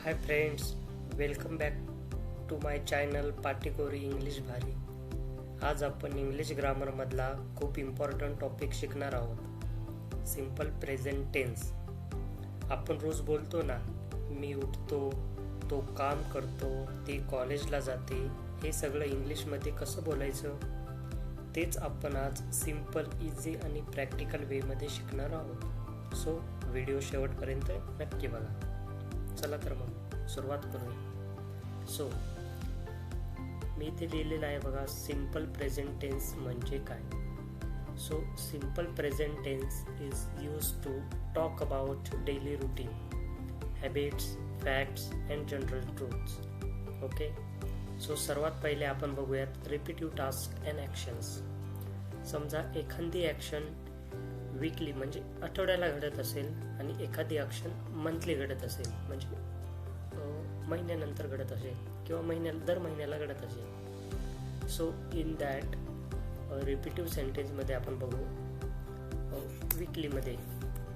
Hi friends welcome back to my channel पाटेकोरी English भारी आज आपण इंग्लिश ग्रामरमधला खूप इम्पॉर्टंट टॉपिक शिकणार आहोत. सिंपल प्रेझेंट टेन्स आपण रोज बोलतो ना मी उठतो तो काम करतो ती कॉलेजला जाते हे सगळं इंग्लिशमध्ये कसं बोलायचं? तेच आपण आज सिंपल इझी आणि प्रॅक्टिकल वेमध्ये शिकणार आहोत. सो व्हिडिओ शेवटपर्यंत नक्की बघा. चला तर मग सुरुवात करूया. सो मी इथे लिहिलेलं आहे बघा सिंपल प्रेझेंट टेन्स म्हणजे काय? So simple present tense is use to talk about daily routine habits facts and general truths okay so सर्वात पहिले आपण बघूयात रिपिटिव्ह टास्क अँड ॲक्शन्स समजा एखादी ॲक्शन वीकली म्हणजे आठवड्याला घडत असेल आणि एखादी ॲक्शन मंथली घडत असेल म्हणजे महिन्यानंतर घडत असेल किंवा महिन्या दर महिन्याला घडत असेल. सो इन दॅट रिपिटिव्ह सेंटेन्समध्ये आपण बघू वीकलीमध्ये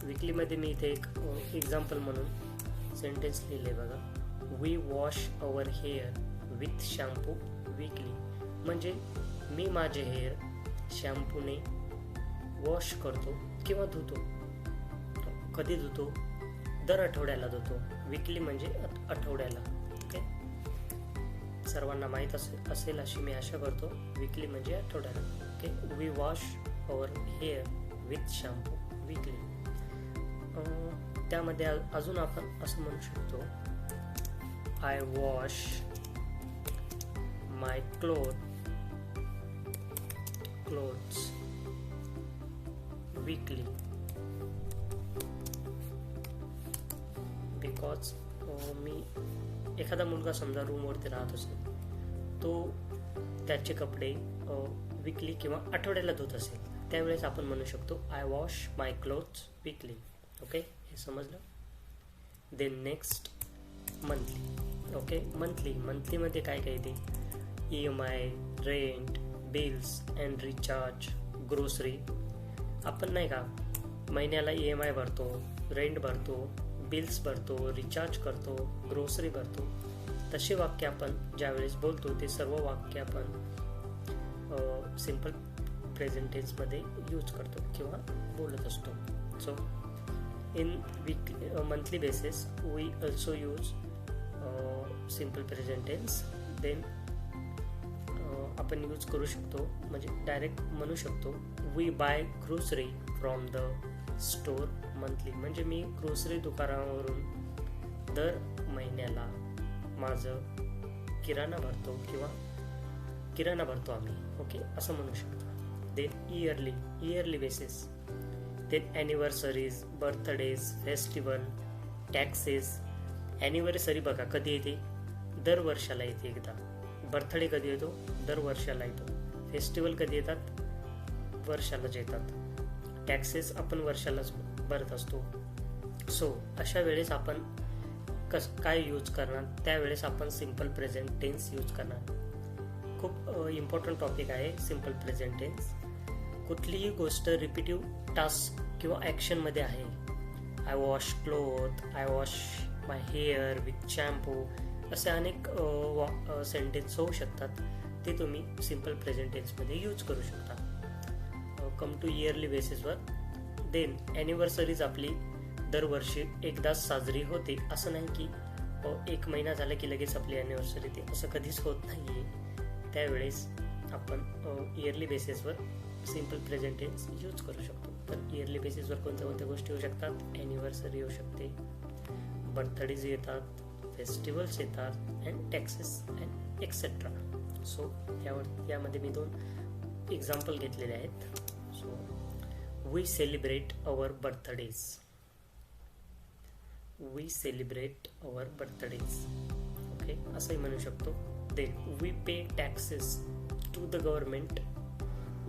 वीकलीमध्ये मी इथे एक एक्झाम्पल म्हणून सेंटेन्स लिहिले बघा. We wash our hair with shampoo weekly म्हणजे मी माझे हेअर शॅम्पूने वॉश करतो. किंवा धुतो. कधी धुतो? दर आठवड्याला धुतो. विकली म्हणजे आठवड्याला. ओके सर्वांना माहीत असेल असेल अशी मी आशा करतो. विकली म्हणजे आठवड्याला. Okay we wash our hair with shampoo weekly त्यामध्ये अजून आपण असं म्हणू शकतो. I wash my cloth clothes weekly. Because uh, मी एखादा मुलगा समजा रूमवरती राहत असेल तो त्याचे कपडे uh, विकली किंवा आठवड्याला धुत असेल त्यावेळेस आपण म्हणू शकतो I wash my clothes weekly okay हे समजलं? Then next monthly okay monthly मंथलीमध्ये काय काय ते E M I rent bills and recharge grocery आपण नाही का महिन्याला ई एम आय भरतो रेंट भरतो बिल्स भरतो रिचार्ज करतो ग्रोसरी भरतो. तसे वाक्य आपण ज्यावेळेस बोलतो ते सर्व वाक्य आपण सिंपल प्रेझेंटेन्समध्ये यूज करतो किंवा बोलत असतो. So in week monthly basis we also use simple present tense then आपण यूज करू शकतो. म्हणजे डायरेक्ट म्हणू शकतो we buy grocery from the store monthly म्हणजे मी ग्रोसरी दुकानावरून दर महिन्याला माझं किराणा भरतो किंवा किराणा भरतो आम्ही. ओके असं म्हणू शकतो. Then yearly yearly basis then anniversaries birthdays festival taxes anniversary बघा कधी येते? दर वर्षाला येते एकदा. बर्थडे कधी येतो? दर वर्षाला येतो. फेस्टिवल कधी येतात? वर्षालाच येतात. टॅक्सेस आपण वर्षालाच भरत असतो. सो अशा वेळेस आपण कस काय यूज करणार? त्यावेळेस आपण सिंपल प्रेझेंट टेन्स यूज करणार. खूप इम्पॉर्टंट टॉपिक आहे सिंपल प्रेझेंट टेन्स कुठलीही गोष्ट रिपिटिव्ह टास्क किंवा ॲक्शनमध्ये आहे. I wash cloth I wash my hair with shampoo असे अनेक सेंटेन्स होऊ शकतात. ते तुम्ही सिंपल प्रेझेंट टेन्समध्ये यूज करू शकता. कम टू इयरली बेसिसवर देन ॲनिव्हर्सरीज आपली दरवर्षी एकदाच साजरी होते. असं नाही की एक महिना झाला की लगेच आपली ॲनिव्हर्सरी ते असं कधीच होत नाही आहे त्यावेळेस आपण इयरली बेसिसवर सिंपल प्रेझेंटेन्स यूज करू शकतो. तर इयरली बेसिसवर कोणत्या कोणत्या गोष्टी होऊ शकतात? ॲनिव्हर्सरी येऊ शकते. बर्थडेज येतात. फेस्टिवल्स येतात and taxes and etcetera so यावर यामध्ये मी दोन एक्झाम्पल घेतलेले आहेत. So we celebrate our birthdays we celebrate our birthdays okay असंही म्हणू शकतो. Then we pay taxes to the government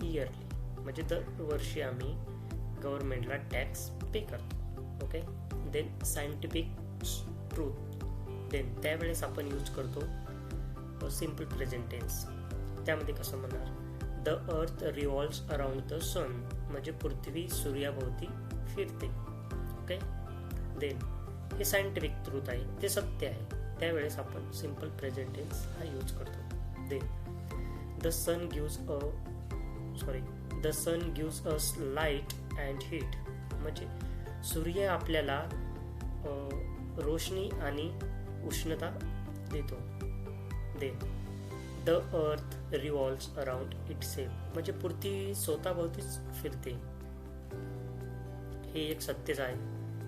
yearly म्हणजे दरवर्षी आम्ही गव्हर्मेंटला टॅक्स पे करतो. Okay then scientific truth then त्यावेळेस आपण यूज करतो सिंपल प्रेझेंट टेन्स त्यामध्ये कसं म्हणणार? The earth revolves around the सन म्हणजे पृथ्वी सूर्याभोवती फिरते. ओके देन हे सायंटिफिक ट्रूथ आहे. ते सत्य आहे. त्यावेळेस आपण सिंपल प्रेझेंट टेन्स हा यूज करतो. Then the sun gives a sorry the sun gives us light and heat म्हणजे सूर्य आपल्याला रोशनी आणि उष्णता देतो. The the earth revolves around itself म्हणजे पृथ्वी स्वतःभोवतीच फिरते. हे एक सत्यच आहे.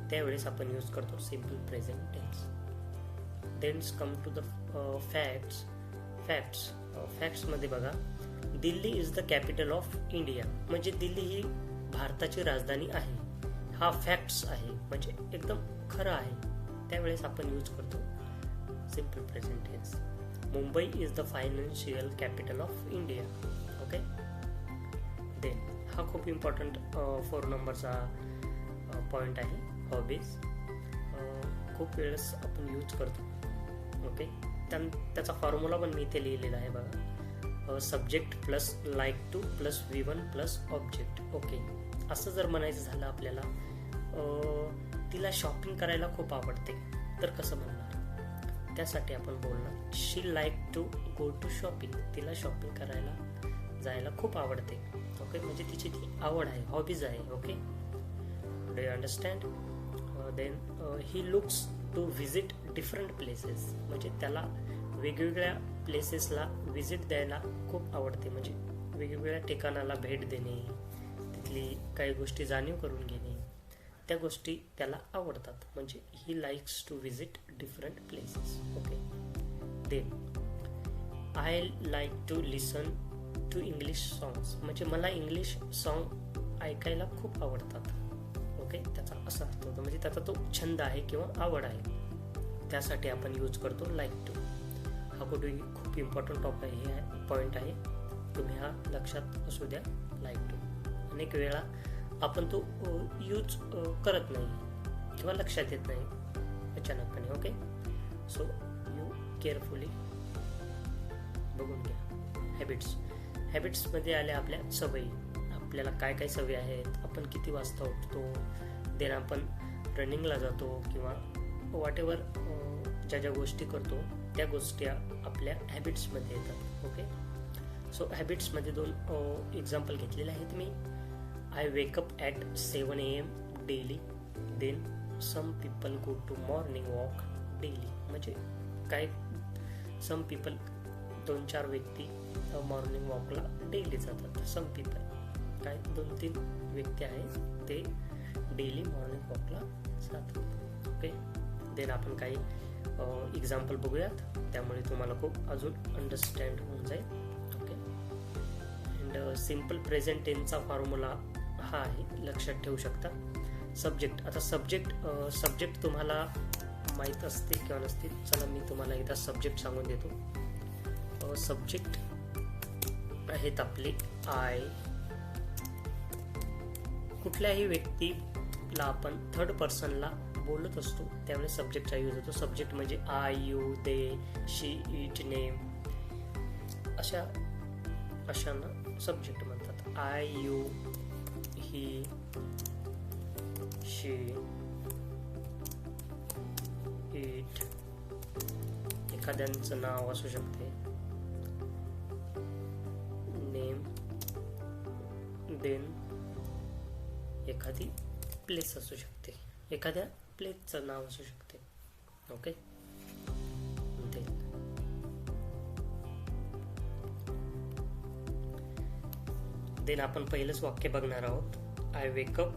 त्यावेळेस आपण यूज करतो simple present tense then come to the facts facts फॅक्ट्समध्ये बघा. Delhi is the capital of India म्हणजे दिल्ली ही भारताची राजधानी आहे. हा फॅक्ट्स आहे. म्हणजे एकदम खरं आहे. त्यावेळेस आपण यूज करतो simple present tense Mumbai is the financial capital of India okay then हा खूप इम्पॉर्टंट फोर नंबरचा पॉईंट आहे हॉबीज खूप वेळेस आपण यूज करतो. ओके त्याचा फॉर्म्युला पण मी इथे लिहिलेला आहे बघा. Subject plus like to plus V one plus object okay असं जर म्हणायचं झालं आपल्याला तिला शॉपिंग करायला खूप आवडते. तर कसं म्हणणार त्यासाठी आपण बोलणार she like to go to shopping तिला शॉपिंग करायला जायला खूप आवडते. ओके म्हणजे तिची ती आवड आहे हॉबीज आहे okay do you understand then he looks to visit different places म्हणजे त्याला वेगवेगळ्या प्लेसेसला व्हिजिट द्यायला खूप आवडते. म्हणजे वेगवेगळ्या ठिकाणाला भेट देणे तिथली काही गोष्टी जाणीव करून घेणे. त्या गोष्टी त्याला आवडतात. म्हणजे he likes to visit different places okay then I like to listen to English songs म्हणजे मला इंग्लिश सॉन्ग ऐकायला खूप आवडतात. ओके त्याचा असा अर्थ होतो. म्हणजे त्याचा तो छंद आहे किंवा आवड आहे. त्यासाठी आपण यूज करतो लाईक टू हा कुठे खूप इम्पॉर्टंट टॉप आहे. हे पॉईंट आहे. तुम्ही हा लक्षात असू द्या लाईक टू अनेक वेळा आपण तो यूज करत नाही किंवा लक्षात येत नाही अचानकपणे ओके सो यू केअरफुली बघून घ्या. हॅबिट्स हॅबिट्समध्ये आल्या आपल्या सवयी. आपल्याला काय काय सवयी आहेत? आपण किती वाजता उठतो? देन आपण रनिंगला जातो किंवा वॉट एवर ज्या ज्या गोष्टी करतो त्या गोष्टी आपल्या हॅबिट्समध्ये येतात ओके सो हॅबिट्समध्ये दोन एक्झाम्पल घेतलेले आहेत मी. I wake up at seven A M daily then some people go to morning walk daily म्हणजे काय? सम पीपल दोन चार व्यक्ती मॉर्निंग वॉकला डेली जातात. सम पीपल काय? दोन तीन व्यक्ती आहेत ते डेली मॉर्निंग वॉकला जातात. ओके देन आपण काही एक्झाम्पल बघूयात. त्यामुळे तुम्हाला खूप अजून अंडरस्टँड होऊन जाईल. ओके अँड सिंपल प्रेझेंट टेनचा फॉर्म्युला हा आहे लक्षात ठेवू शकता. सब्जेक्ट आता सब्जेक्ट सब्जेक्ट तुम्हाला माहीत असते किंवा नसते चला मी तुम्हाला एकदा सब्जेक्ट सांगून देतो. सब्जेक्ट आहेत आपले आय कुठल्याही व्यक्तीला आपण थर्ड पर्सनला बोलत असतो त्यावेळेस सब्जेक्टचा यूज होतो. सब्जेक्ट म्हणजे I you they she it name अशा अशांना सब्जेक्ट म्हणतात. I you he she it एखाद्यांचं नाव असू शकते. नेम देन एखादी प्लेस असू शकते. एखाद्या प्लेसचं नाव असू शकते. Okay then. देन आपण पहिलंच वाक्य बघणार आहोत. I wake up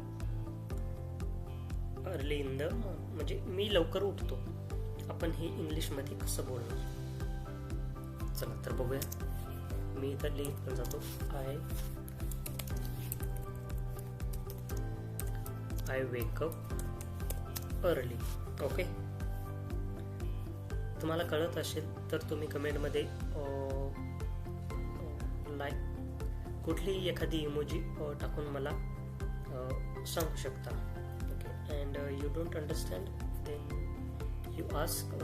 early in the म्हणजे मी लवकर उठतो. आपण हे इंग्लिशमध्ये कसं बोलणार? चला तर बघूया. मी इथं लिहित पण जातो. I I wake up early okay तुम्हाला कळत असेल तर तुम्ही कमेंटमध्ये लाईक कुठलीही एखादी इमोजी टाकून मला सांगू शकता. Okay and you don't understand then you ask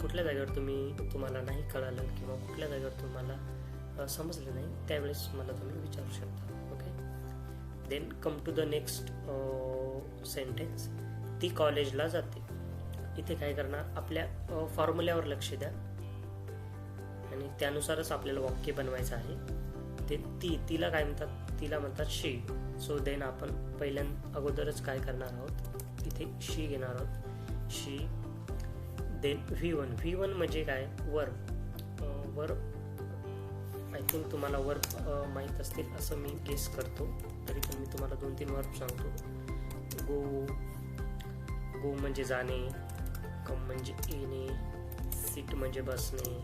कुठल्या जागेवर तुम्ही तुम्हाला नाही कळालं किंवा कुठल्या जागेवर तुम्हाला uh, समजलं नाही त्यावेळेस मला तुम्ही विचारू शकता. Okay then come to the next sentence ती कॉलेजला जाते. इथे काय करणार? आपल्या uh, फॉर्म्युल्यावर लक्ष द्या. आणि त्यानुसारच आपल्याला वाक्य बनवायचं आहे. ते ती तिला काय म्हणतात? तिला म्हणतात शी सो देन आपण पहिल्यांदा अगोदरच काय करणार आहोत इथे शी घेणार आहोत. She then V one. V one म्हणजे काय? वर. वर आय थिंक तुम्हाला वर माहीत असतील असं मी गेस करतो. तरी पण मी तुम्हाला दोन तीन वर्ब सांगतो. गो गो म्हणजे जाणे कम म्हणजे येणे सीट म्हणजे बसणे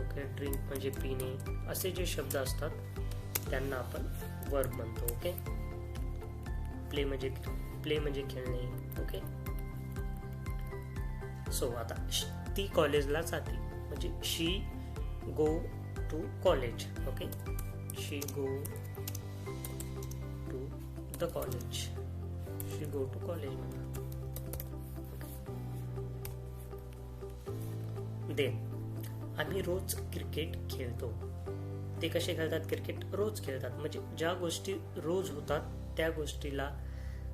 ओके ड्रिंक म्हणजे पिणे असे जे शब्द असतात त्यांना आपण वर्ब म्हणतो ओके? प्ले म्हणजे प्ले म्हणजे खेळणे ओके सो आता ती कॉलेजला जाते. म्हणजे she go to college okay she go to the college she go to college म्हणा. देन आम्ही रोज क्रिकेट खेळतो. ते कसे खेळतात? क्रिकेट रोज खेळतात. म्हणजे ज्या गोष्टी रोज होतात त्या गोष्टीला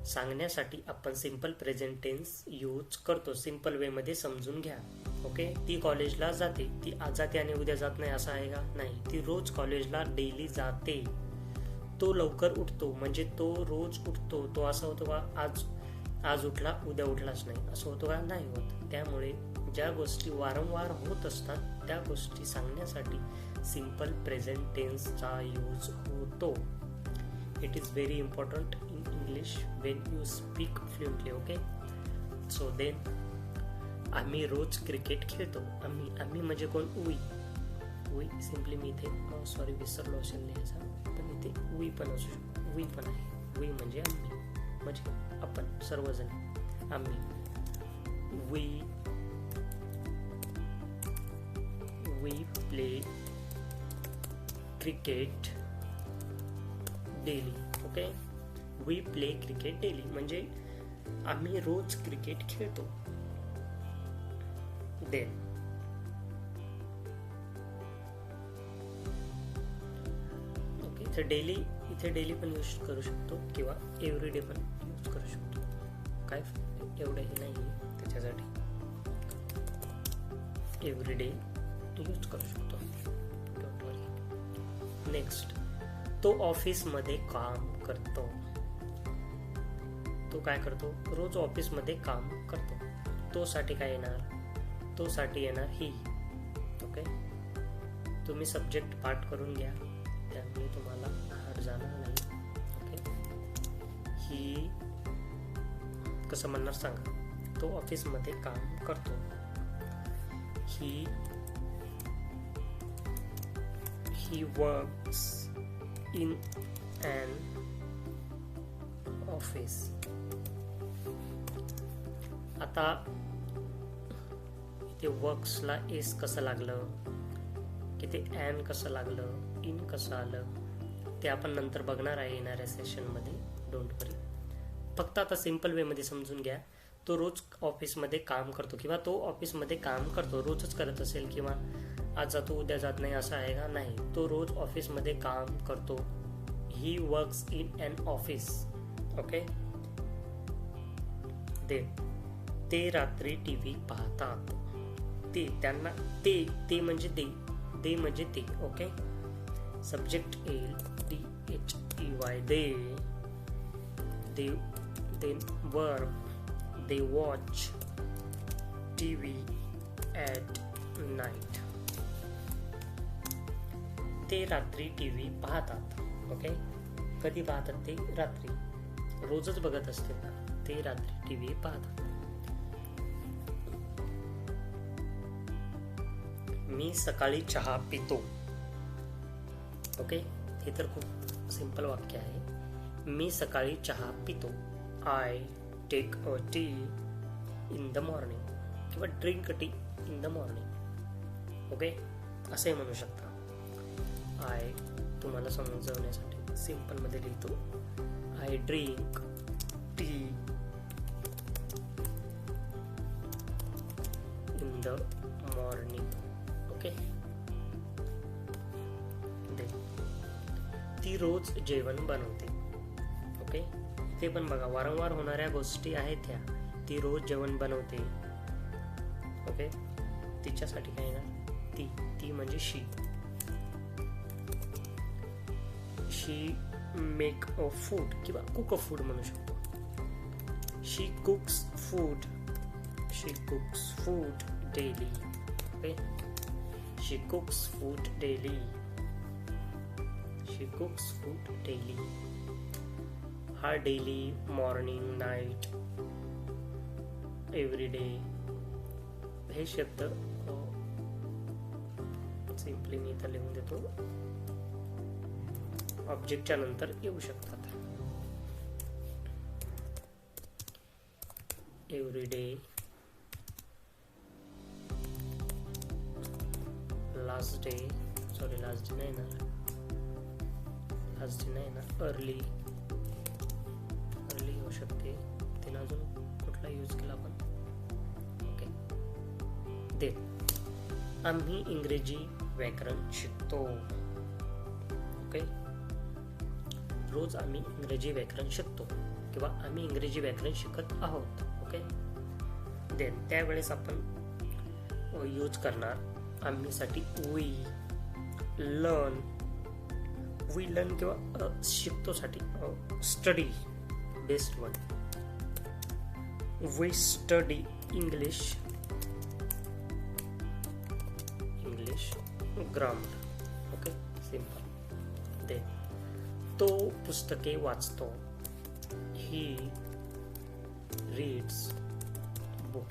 सांगण्यासाठी आपण सिंपल प्रेझेंट टेन्स यूज करतो. सिंपल वेमध्ये समजून घ्या. ओके ती कॉलेजला जाते. ती आज जाते आणि उद्या जात नाही असं आहे का? नाही. ती रोज कॉलेजला डेली जाते. तो लवकर उठतो. म्हणजे तो रोज उठतो. तो असा होतो का? आज आज उठला उद्या उठलाच नाही. असं होतो का? नाही होत. त्यामुळे ज्या गोष्टी वारंवार होत असतात त्या गोष्टी सांगण्यासाठी सिंपल प्रेझेंट टेन्सचा यूज होतो. It is very important in English when you speak fluently okay so then आम्ही रोज क्रिकेट खेळतो. आम्ही आम्ही म्हणजे कोण? उई. उई सिम्पली मी इथे oh, सॉरी विसरलो असेल लिहायचा पण इथे उई पण असू शकतो. उई पण आहे. उई म्हणजे आम्ही. म्हणजे आपण सर्वजण. आम्ही. We we play cricket daily okay we play cricket daily म्हणजे आम्ही रोज क्रिकेट खेळतो. देन ओके इथे डेली इथे डेली पण यूज करू शकतो किंवा एव्हरी डे पण यूज करू शकतो. काय एवढं हे नाही त्याच्यासाठी. एव्हरी डे यूज करू शकतो. नेक्स्ट तो ऑफिसमध्ये काम करतो. तो काय करतो? रोज ऑफिसमध्ये काम करतो. तो साठी काय येणार? तो साठी येणार ही. ओके? तुम्ही सब्जेक्ट पाठ करून घ्या. त्यामुळे तुम्हाला हार जाणार नाही. ओके? ही कसं म्हणणार सांगा? तो ऑफिसमध्ये काम करतो. He he works in an office आता इथे वर्क्सला एस कसं लागलं? की ते ॲन कसं लागलं? इन कसं आलं? ते आपण नंतर बघणार आहे येणाऱ्या सेशनमध्ये डोंट वरी फक्त आता सिंपल वेमध्ये समजून घ्या. तो रोज ऑफिसमध्ये काम करतो किंवा तो ऑफिसमध्ये काम करतो रोजच करत असेल किंवा आज जातो उद्या जात नाही असं आहे का? नाही. तो रोज ऑफिसमध्ये काम करतो. He works in an office okay they. ते रात्री टी व्ही पाहतात. ते त्यांना ते ते म्हणजे दे. दे म्हणजे ते. Okay subject L D H E Y they. They then verb they watch T V at night ते रात्री टी व्ही पाहतात ओके कधी पाहतात ते? रात्री. रोजच बघत असते ना ते रात्री टी व्ही पाहतात. मी सकाळी चहा पितो. ओके हे तर खूप सिंपल वाक्य आहे. मी सकाळी चहा पितो. I take a tea in the morning किंवा drink tea in the morning okay असे म्हणू शकता. आय तुम्हाला समजवण्यासाठी सिम्पलमध्ये लिहितो. I drink tea in the morning okay ती रोज जेवण बनवते. ओके ते पण बघा वारंवार होणाऱ्या गोष्टी आहेत ह्या ती रोज जेवण बनवते. ओके तिच्यासाठी काय ना? ती ती म्हणजे she. She make a food किंवा कुक अ फूड म्हणू शकतो. She cooks food she cooks food daily okay she cooks food daily she cooks food daily हा daily morning night every day हे शब्द सिम्पली मी इथं लिहून देतो. ऑब्जेक्टच्या नंतर येऊ शकतात. Every day last day sorry last day नाही ना लास्ट डे नाही ना अर्ली अर्ली येऊ शकते. तिला अजून कुठला यूज केला आपण? ओके दे आम्ही इंग्रजी व्याकरण शिकतो. रोज आम्ही इंग्रजी व्याकरण शिकतो किंवा आम्ही इंग्रजी व्याकरण शिकत आहोत ओके देन त्यावेळेस आपण यूज करणार आम्हीसाठी वी लर्न वी लर्न किंवा शिकतोसाठी study best one we study English English grammar okay simple तो पुस्तके वाचतो. He reads book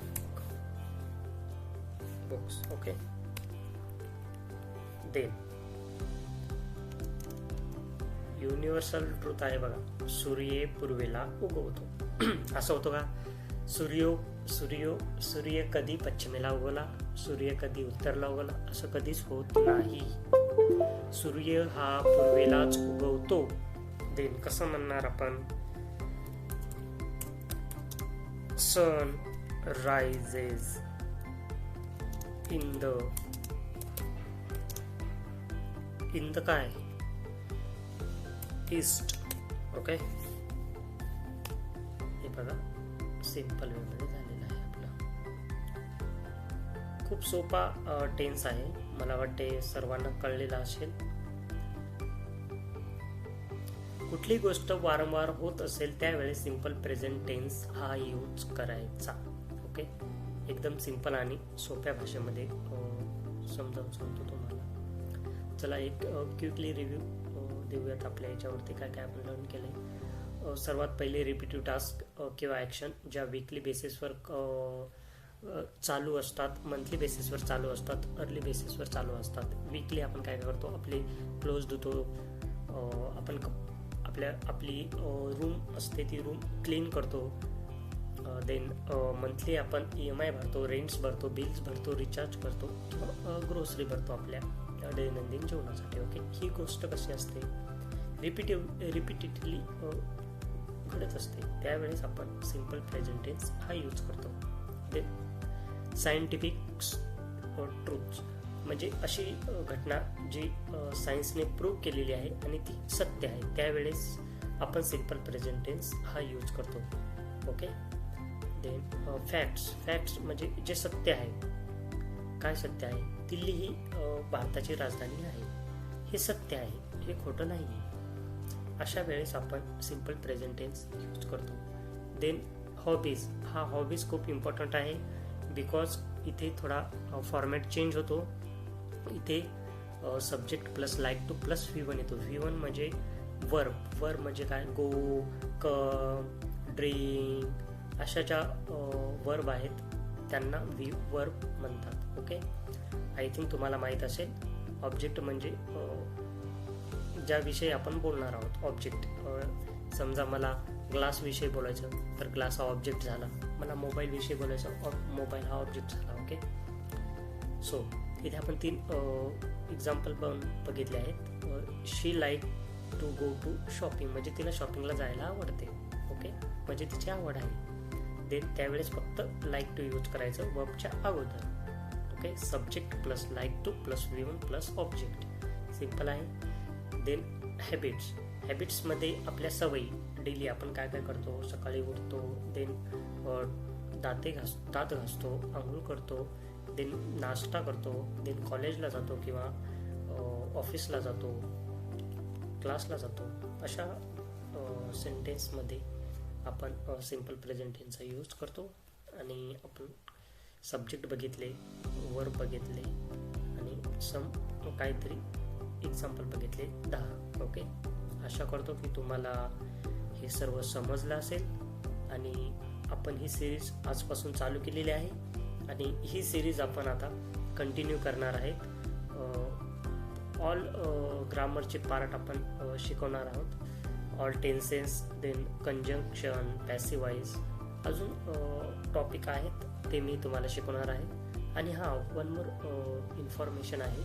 books okay then universal truth आहे बघा. सूर्य पूर्वेला उगवतो. असं होतं का? सूर्य सूर्य सूर्य कधी पश्चिमेला उगवला? सूर्य कधी उत्तरला उगवला? असं कधीच होत नाही. सूर्य हा पूर्वेलाच उगवतो. देन कसं म्हणणार आपण? Sun rises in the in the काय ईस्ट ओके हे बघा. सिंपल वेमध्ये झालेलं आहे आपलं. खूप सोपा टेन्स आहे. मला वाटते सर्वांना कळलेला असेल. कुठली गोष्ट वारंवार होत असेल त्यावेळेस सिंपल प्रेझेंट टेन्स हा यूज करायचा. ओके एकदम सिंपल आणि सोप्या भाषेमध्ये समजावून सांगतो तुम्हाला. चला एक क्विकली रिव्ह्यू देऊयात आपल्या याच्यावरती काय काय आपण लर्न केलंय. सर्वात पहिले रिपिटेटिव्ह टास्क किंवा ॲक्शन ज्या वीकली बेसिसवर चालू असतात मंथली बेसिसवर चालू असतात अर्ली बेसिसवर चालू असतात. वीकली आपण काय करतो? आपले क्लोज धुतो आपण आपल्या आपली रूम असते ती रूम क्लीन करतो. देन मंथली आपण ई एम आय भरतो रेंट्स भरतो बिल्स भरतो रिचार्ज करतो. किंवा ग्रोसरी भरतो आपल्या दैनंदिन जीवनासाठी ओके ही गोष्ट कशी असते? रिपिटिव्ह रिपिटेडली घडत असते. त्यावेळेस आपण सिंपल प्रेझेंटेन्स हा यूज करतो. देन सायंटिफिक ट्रूथ म्हणजे अशी घटना जी सायन्सने प्रूव्ह केलेली आहे आणि ती सत्य आहे. त्यावेळेस आपण सिंपल प्रेझेंटेन्स हा यूज करतो. ओके देन फॅक्ट्स फॅक्ट्स म्हणजे जे सत्य आहे. काय सत्य आहे? दिल्ली ही भारताची राजधानी आहे. हे सत्य आहे. हे खोटं नाही आहे अशा वेळेस आपण सिंपल प्रेझेंटेन्स यूज करतो. देन हॉबीज हा हॉबीज खूप इम्पॉर्टंट आहे. बिकॉज इथे थोडा फॉर्मॅट चेंज होतो. इथे subject plus like to plus V one येतो. व्ही वन म्हणजे वर्ब वर्ब म्हणजे काय? गो क ड्रिंक अशा ज्या वर्ब आहेत. त्यांना व्ही वर्ब म्हणतात. ओके आय थिंक तुम्हाला माहीत असेल. ऑब्जेक्ट म्हणजे ज्याविषयी आपण बोलणार आहोत. ऑब्जेक्ट समजा मला ग्लास विषयी बोलायचं तर ग्लास हा ऑब्जेक्ट झाला. मला मोबाईल विषयी बोलायचं मोबाईल हा ऑब्जेक्ट झाला ओके सो इथे आपण तीन एक्झाम्पल पण बघितले आहेत. She like to go to shopping म्हणजे तिला शॉपिंगला जायला आवडते ओके म्हणजे तिची आवड आहे. देन त्यावेळेस फक्त लाईक टू यूज करायचं वर्बच्या अगोदर okay subject plus like to plus V one one plus object simple आहे देन हॅबिट्स हॅबिट्समध्ये आपल्या सवयी डेली आपण काय काय करतो? सकाळी उठतो देन दाते घास दात घासतो आंघोळ करतो देन नाश्ता करतो देन कॉलेजला जातो किंवा ऑफिसला जातो क्लासला जातो. अशा सेंटेन्समध्ये आपण सिंपल प्रेझेंट यूज करतो आणि आपण सब्जेक्ट बघितले वर्क बघितले आणि सम काहीतरी एक्झाम्पल बघितले दहा. ओके आशा करतो की तुम्हाला हे सर्व समजलं असेल. आणि आपण ही सिरीज आजपासून चालू केलेली आहे. आणि ही सिरीज आपण आता कंटिन्यू करणार आहे ऑल ग्रामरचे पार्ट आपण शिकवणार आहोत. All tenses then conjunction passive voice अजून टॉपिक आहेत ते मी तुम्हाला शिकवणार आहे. आणि हा वन मोर इन्फॉर्मेशन आहे.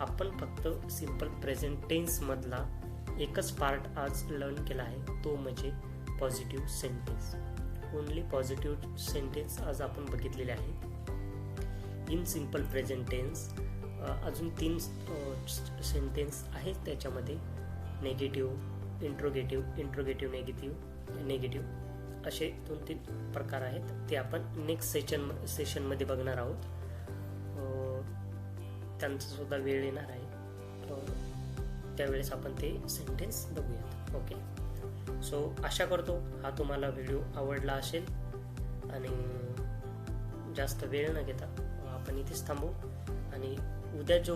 आपण फक्त सिंपल प्रेझेंट टेन्समधला एकच पार्ट आज लर्न केला आहे तो म्हणजे positive sentence only positive sentence आज आपण बघितलेले आहेत इन सिंपल प्रेझेंट टेन्स अजून तीन सेंटेन्स आहेत त्याच्यामध्ये. Negative interrogative interrogative negative negative असे दोन तीन प्रकार आहेत. ते आपण नेक्स्ट सेशन सेशनमध्ये बघणार आहोत. त्यांचासुद्धा त्यांचा सुद्धा वेळ येणार आहे. त्यावेळेस आपण ते सेंटेन्स बघूयात. ओके सो आशा करतो हा तुम्हाला व्हिडिओ आवडला असेल आणि जास्त वेळ न घेता आपण इथेच थांबू. आणि उद्या जो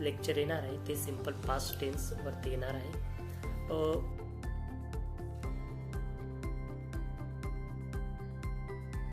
लेक्चर येणार आहे ते सिंपल पास्ट टेन्सवरती येणार आहे.